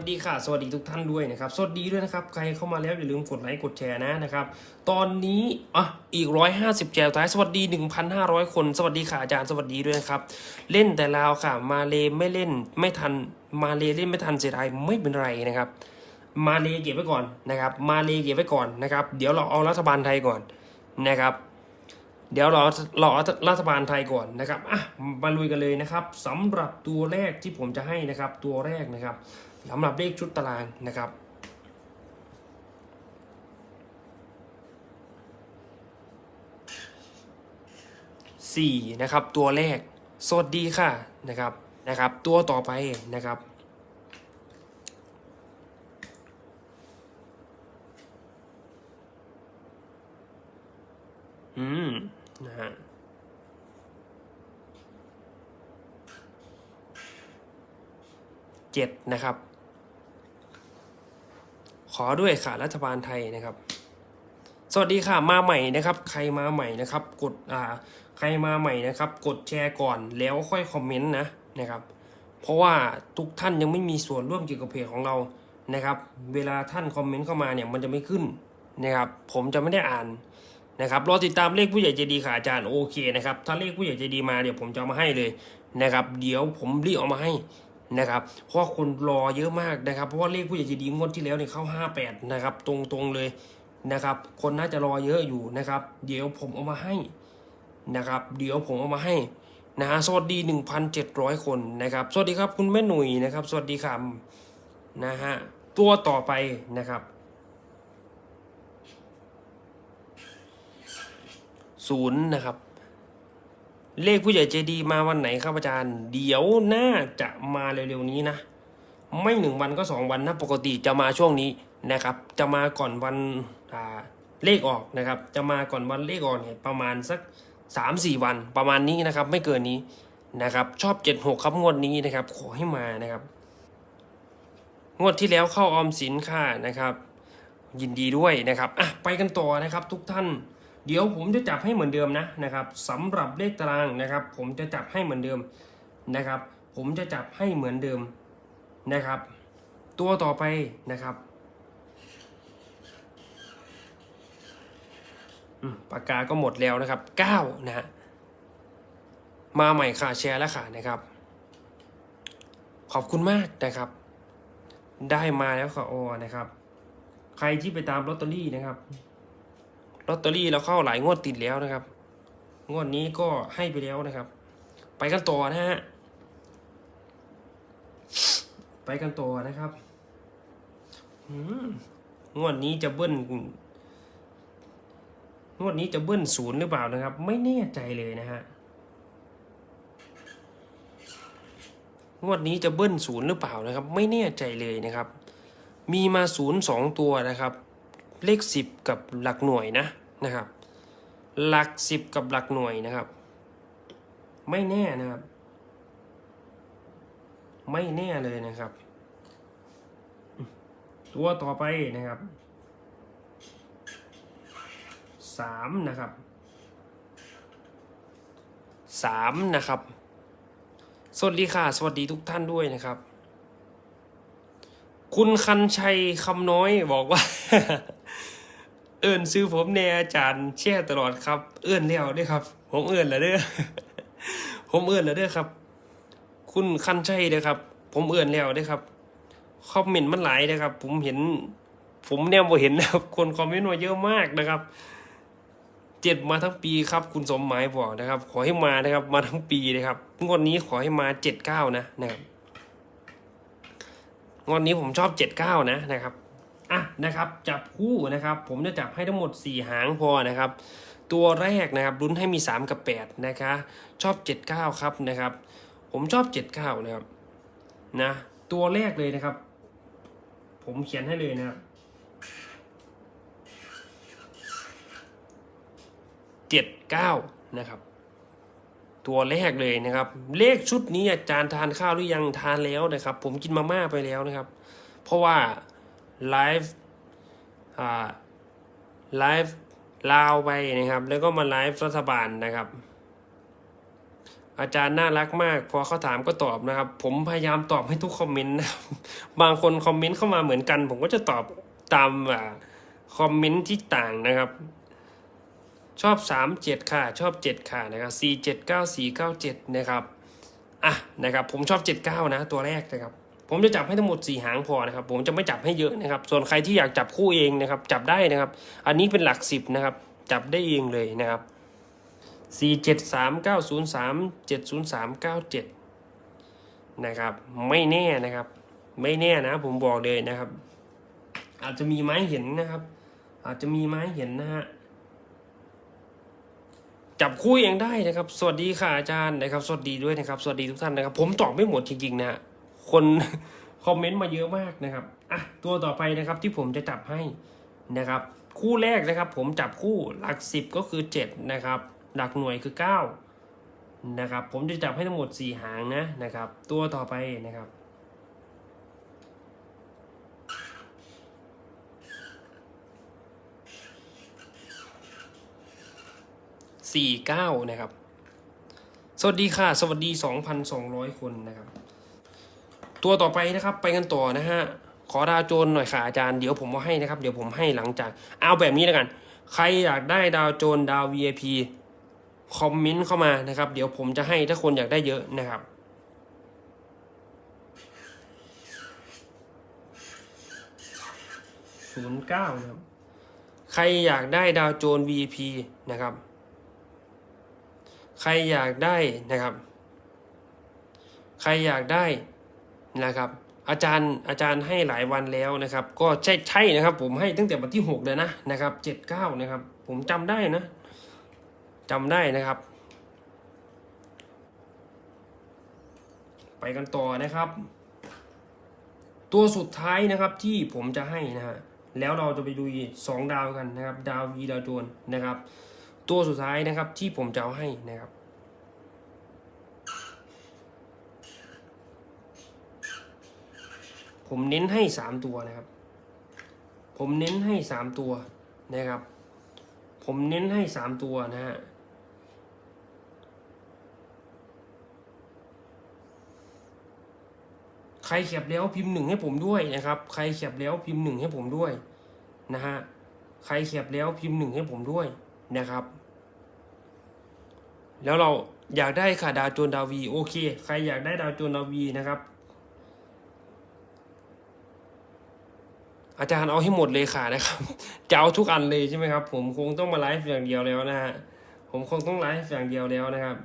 วัสดีค่ะ สวัสดีทุกท่านด้วยนะครับสวัสดีด้วยนะครับ ใครเข้ามาแล้วอย่าลืมกดไลค์กดแชร์นะนะครับ ตอนนี้อะอีก 150แชร์สุดท้ายสวัสดี 1,500 คน สวัสดีค่ะอาจารย์สวัสดีด้วยนะครับ เล่นแต่ลาวค่ะ มาเลไม่เล่นไม่ทันมาเลเล่นไม่ทันเสียดายไม่เป็นไรนะครับ มาเลเก็บไว้ก่อนนะครับ มาเลเก็บไว้ก่อนนะครับ เดี๋ยวเราเอารัฐบาลไทยก่อนนะครับ เดี๋ยวรอรอรัฐบาลไทยก่อนนะครับอะมาลุยกันเลยนะครับสำหรับตัวแรกที่ผมจะให้นะครับ ตัวแรกนะครับสำหรับเลขชุดตารางนะครับสี่นะครับตัวแรกสวัสดีค่ะนะครับนะครับ ตัวต่อไปนะครับอืม นะฮะเจ็ดนะครับ ขอด้วยค่ะรัฐบาลไทยนะครับ สวัสดีค่ะมาใหม่นะครับ ใครมาใหม่นะครับ กดอ่าใครมาใหม่นะครับ กดแชร์ก่อนแล้วค่อยคอมเมนต์นะนะครับ เพราะว่าทุกท่านยังไม่มีส่วนร่วมเกี่ยวกับเพจของเรานะครับ เวลาท่านคอมเมนต์เข้ามาเนี่ยมันจะไม่ขึ้นนะครับ ผมจะไม่ได้อ่าน นะครับรอติดตามเลขผู้ใหญ่ใจดีค่ะอาจารย์โอเคนะครับถ้าเลขผู้ใหญ่ใจดีมาเดี๋ยวผมจะมาให้เลยนะครับ เดี๋ยวผมรีบเอามาให้นะครับเพราะคนรอเยอะมากนะครับ เพราะว่าเลขผู้ใหญ่ใจดีงวดที่แล้วเนี่ยเข้า 58 นะครับ ตรงๆเลยนะครับ คนน่าจะรอเยอะอยู่นะครับ เดี๋ยวผมเอามาให้นะครับ เดี๋ยวผมเอามาให้นะฮะสวัสดี 1,700 คนนะครับ สวัสดีครับคุณแม่หนุ่ยนะครับ สวัสดีครับนะฮะตัวต่อไปนะครับ ศูนย์นะครับ เลขผู้ใหญ่ใจดีมาวันไหนครับอาจารย์ เดี๋ยวน่าจะมาเร็วๆนี้นะ ไม่หนึ่งวันก็สองวันนะปกติจะมาช่วงนี้นะครับ จะมาก่อนวันเลขออกนะครับ จะมาก่อนวันเลขออกเนี่ยประมาณสักสามสี่วันประมาณนี้นะครับ ไม่เกินนี้นะครับ ชอบเจ็ดหกครับงวดนี้นะครับ ขอให้มานะครับ งวดที่แล้วเข้าออมสินค่ะนะครับ ยินดีด้วยนะครับอะไปกันต่อนะครับทุกท่าน เดี๋ยวผมจะจับให้เหมือนเดิมนะนะครับสำหรับเลขตารางนะครับ ผมจะจับให้เหมือนเดิมนะครับ ผมจะจับให้เหมือนเดิมนะครับ ตัวต่อไปนะครับปากกาก็หมดแล้วนะครับ9นะฮะมาใหม่ค่ะแชร์แล้วค่ะนะครับ ขอบคุณมากนะครับ ได้มาแล้วค่ะโอนะครับ ใครที่ไปตามลอตเตอรี่นะครับ ลอตเตอรี่เราเข้าหลายงวดติดแล้วนะครับ งวดนี้ก็ให้ไปแล้วนะครับ ไปกันต่อนะฮะไปกันต่อนะครับงวดนี้จะเบิ้ลงวดนี้จะเบิ้ลศูนย์หรือเปล่านะครับ ไม่แน่ใจเลยนะฮะงวดนี้จะเบิ้ลศูนย์หรือเปล่านะครับ ไม่แน่ใจเลยนะครับ มีมาศูนย์สองตัวนะครับ เลขสิบกับหลักหน่วยนะ นะครับ หลักสิบกับหลักหน่วยนะครับ ไม่แน่นะครับ ไม่แน่เลยนะครับ ตัวต่อไปนะครับสามนะครับสามนะครับ สวัสดีค่ะ สวัสดีทุกท่านด้วยนะครับ คุณคันชัยคำน้อยบอกว่า เอิญซื้อผมแน่อาจารย์แช่ตลอดครับ เอื้อนแล้วด้วยครับ ผมเอื้อนแล้วเด้อผมเอื้อนแล้วเด้อครับ คุณคันชัยเด้อครับ ผมเอื้อนแล้วเด้อครับคอมเมนต์มันหลายนะครับ ผมเห็น ผมแนวบ่เห็นนะครับ คนคอมเมนต์มาเยอะมากนะครับเจ็ดมาทั้งปีครับ คุณสมหมายบอกนะครับ ขอให้มานะครับ มาทั้งปีนะครับงวดนี้ขอให้มาเจ็ดเก้านะนะครับงวดนี้ผมชอบเจ็ดเก้านะนะครับ อะนะครับจับคู่นะครับ ผมจะจับให้ทั้งหมดสี่หางพอนะครับ ตัวแรกนะครับลุ้นให้มีสามกับแปดนะคะ ชอบเจ็ดเก้าครับนะครับ ผมชอบเจ็ดเก้านะครับนะตัวแรกเลยนะครับ ผมเขียนให้เลยนะครับเจ็ดเก้านะครับ ตัวแรกเลยนะครับ เลขชุดนี้อาจารย์ทานข้าวหรือยังทานแล้วนะครับ ผมกินมาม่าไปแล้วนะครับ เพราะว่า ไลฟ์ไลฟ์ลาวไปนะครับ แล้วก็มาไลฟ์รัฐบาลนะครับ อาจารย์น่ารักมาก พอเขาถามก็ตอบนะครับ ผมพยายามตอบให้ทุกคอมเมนต์นะบางคนคอมเมนต์เข้ามาเหมือนกัน ผมก็จะตอบตามคอมเมนต์ที่ต่างนะครับ ชอบสามเจ็ดค่ะ ชอบเจ็ดค่ะนะครับสี่เจ็ดเก้าสี่เก้าเจ็ดนะครับอะนะครับผมชอบเจ็ดเก้านะ ตัวแรกนะครับ ผมจะจับให้ทั้งหมดสี่หางพอนะครับ ผมจะไม่จับให้เยอะนะครับ ส่วนใครที่อยากจับคู่เองนะครับ จับได้นะครับ อันนี้เป็นหลักสิบนะครับ จับได้เองเลยนะครับสี่เจ็ดสามเก้าศูนย์สามเจ็ดศูนย์สามเก้าเจ็ดนะครับ ไม่แน่นะครับ ไม่แน่นะ ผมบอกเลยนะครับ อาจจะมีไม้เห็นนะครับ อาจจะมีไม้เห็นนะฮะจับคู่เองได้นะครับ สวัสดีค่ะอาจารย์นะครับ สวัสดีด้วยนะครับ สวัสดีทุกท่านนะครับ ผมตอบไม่หมดจริงๆนะฮะ คนคอมเมนต์มาเยอะมากนะครับอะตัวต่อไปนะครับที่ผมจะจับให้นะครับ คู่แรกนะครับ ผมจับคู่หลักสิบก็คือเจ็ดนะครับ หลักหน่วยคือเก้านะครับ ผมจะจับให้ทั้งหมดสี่หางนะนะครับ ตัวต่อไปนะครับสี่เก้านะครับ สวัสดีค่ะ สวัสดีสองพันสองร้อยคนนะครับ ตัวต่อไปนะครับไปกันต่อนะฮะขอดาวโจนหน่อยค่ะอาจารย์เดี๋ยวผมเอาให้นะครับ เดี๋ยวผมให้หลังจาก เอาแบบนี้แล้วกัน ใครอยากได้ดาวโจนดาว VIP คอมเมนต์เข้ามานะครับ เดี๋ยวผมจะให้ถ้าคนอยากได้เยอะนะครับ ศูนย์เก้านะครับ ใครอยากได้ดาวโจน VIP นะครับ ใครอยากได้นะครับ ใครอยากได้ นะครับ อาจารย์อาจารย์ให้หลายวันแล้วนะครับ ก็ใช่ใช่นะครับ ผมให้ตั้งแต่วันที่หกเลยนะนะครับเจ็ดเก้านะครับ ผมจำได้นะจำได้นะครับ ไปกันต่อนะครับ ตัวสุดท้ายนะครับที่ผมจะให้นะฮะแล้วเราจะไปดูสองดาวกันนะครับ ดาววีดาวโจนนะครับ ตัวสุดท้ายนะครับที่ผมจะเอาให้นะครับ ผมเน้นให้สามตัวนะครับ ผมเน้นให้สามตัวนะครับ ผมเน้นให้สามตัวนะฮะใครแคปแล้วพิมพ์หนึ่งให้ผมด้วยนะครับ ใครแคปแล้วพิมพ์หนึ่งให้ผมด้วยนะฮะใครแคปแล้วพิมพ์หนึ่งให้ผมด้วยนะครับ แล้วเราอยากได้ค่ะดาวโจนดาววีโอเค ใครอยากได้ดาวโจนดาววีนะครับ อาจารย์เอาให้หมดเลยค่ะนะครับจะเอาทุกอันเลยใช่ไหมครับ ผมคงต้องมาไลฟ์อย่างเดียวแล้วนะฮะผมคงต้องไลฟ์อย่างเดียวแล้วนะครับ